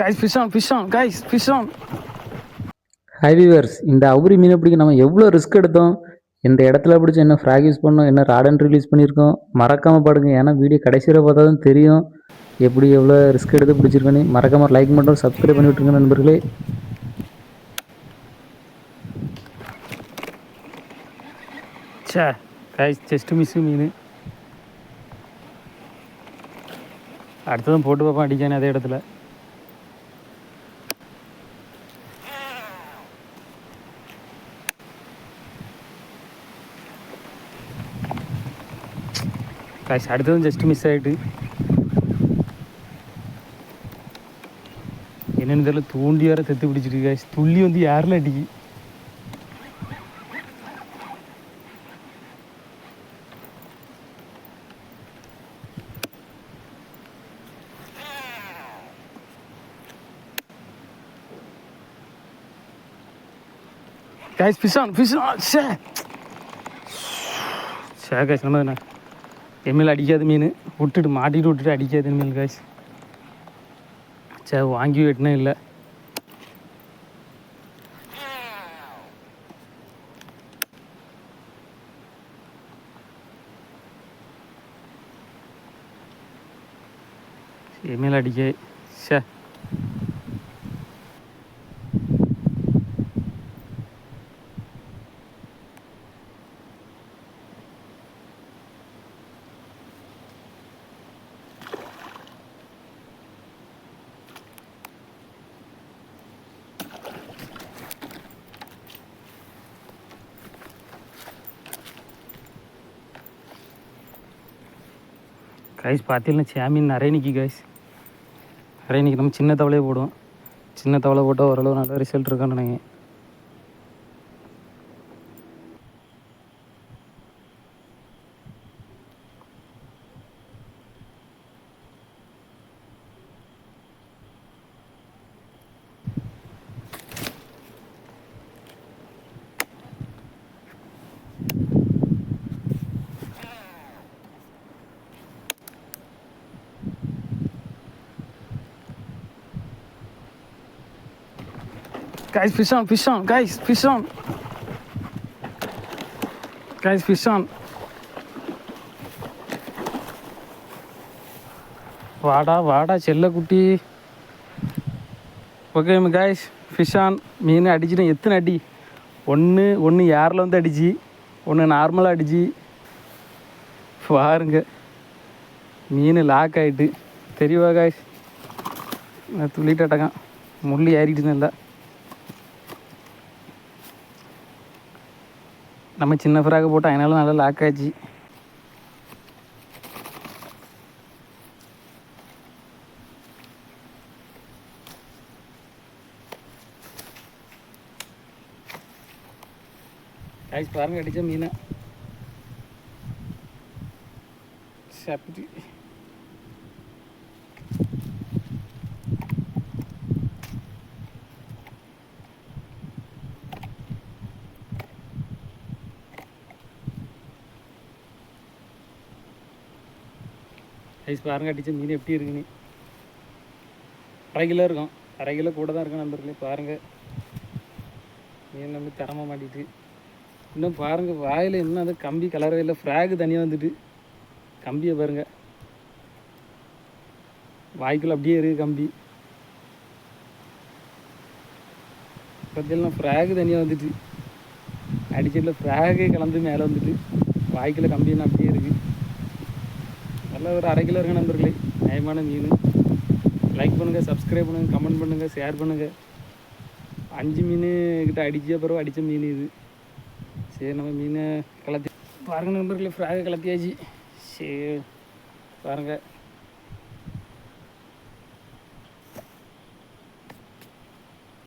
Guys fish on fish on guys fish on hi viewers இந்த அவுரி மீனை பிடிக்க நம்ம எவ்வளோ ரிஸ்க் எடுத்தோம்? இந்த இடத்துல பிடிச்சி என்ன ஃப்ராக் யூஸ் பண்ணோம்? என்ன ராடன் ரிலீஸ் பண்ணியிருக்கோம்? மறக்காமல் பாடுங்க. ஏன்னா வீடியோ கடைசியில் பார்த்தா தான் தெரியும். எப்படி எவ்வளோ ரிஸ்க் எடுத்து பிடிச்சிருக்கேன்னு மறக்காம லைக் மட்டும் சப்ஸ்கிரைப் பண்ணி விட்டுருங்க நண்பர்களே. சே கைஸ் ஜஸ்ட் மிஸ்ஸு மீன். அடுத்ததும் போட்டு பார்ப்போம் அடிக்கானே அதே இடத்துல. கைஸ் அடுத்ததும் ஜஸ்ட் மிஸ் ஆகிட்டு என்னென்னு தெரியல தூண்டி வேற தெத்து பிடிச்சிட்டு கைஸ் துள்ளி வந்து யாரில் அடிக்கு guys fish on fish on ஷே நம்ம என்ன எம்எல் அடிக்காத மீன். விட்டுட்டு மாட்டிட்டு விட்டுட்டு அடிக்காத மீன் கைஸ் சே வாங்கி வெட்டினா இல்லை. எம்எல் அடிக்க. சே கைஸ் பார்த்தீங்கன்னா சாமின் நிறைய நிற்கி கைஸ் நிறைய நிற்கி நம்ம சின்ன தவளையே போடுவோம். சின்ன தவளை போட்டால் ஓரளவு நல்ல ரிசல்ட் இருக்கான்னு நினைக்கிறேன். Guys, fish on, fish on, guys, fish on. Guys, fish on. வாடா வாடா செல்லக்குட்டி ஓகே காய்ஸ் ஃபிஷான் மீன் அடிச்சுட்டு எத்தனை அடி ஒன்று ஒன்று ஏரில் வந்து அடிச்சு ஒன்று நார்மலாக அடிச்சு பாருங்க மீன் லாக் ஆகிட்டு தெரியவா காய்ஸ் நான் முள்ளி ஏறிட்டு இல்லை நம்ம சின்ன ஃப்ராக் போட்டோம் அதனால நல்லா லாக் ஆச்சு. காய்ச்சி பாருங்க அடிச்ச மீனை. சாப்பிட்டு ஐஸ் பாருங்க அடித்த மீன் எப்படி இருக்குன்னு. அரை கிலோ இருக்கும். அரை கிலோ கூட தான் இருக்கும் நண்பர்களே பாருங்க. மீன் நம்பி தரமா மாட்டிட்டு. இன்னும் பாருங்க வாயில் இன்னும் அது கம்பி கலரவே இல்லை. ஃப்ராகு தனியாக வந்துட்டு. கம்பியை பாருங்க. வாய்க்குள்ள அப்படியே இருக்குது கம்பி. பார்த்தீங்கன்னா ஃப்ராகு தனியாக வந்துட்டு. அடிச்சதில் ஃப்ராகு கலந்து மேலே வந்துட்டு. வாய்க்குள்ள கம்பி என்ன அப்படியே இருக்குது நல்ல ஒரு அரை கிலோ இருக்க நண்பர்களே. நியாயமான மீன். லைக் பண்ணுங்கள் சப்ஸ்கிரைப் பண்ணுங்கள் கமெண்ட் பண்ணுங்கள் ஷேர் பண்ணுங்கள் அஞ்சு மீன் கிட்ட அடிச்ச பிறகு அடித்த மீன் இது. சரி நம்ம மீனை கலத்தி பாருங்க நண்பர்களே ஃப்ராகை கலத்தியாச்சு. சரி பாருங்கள்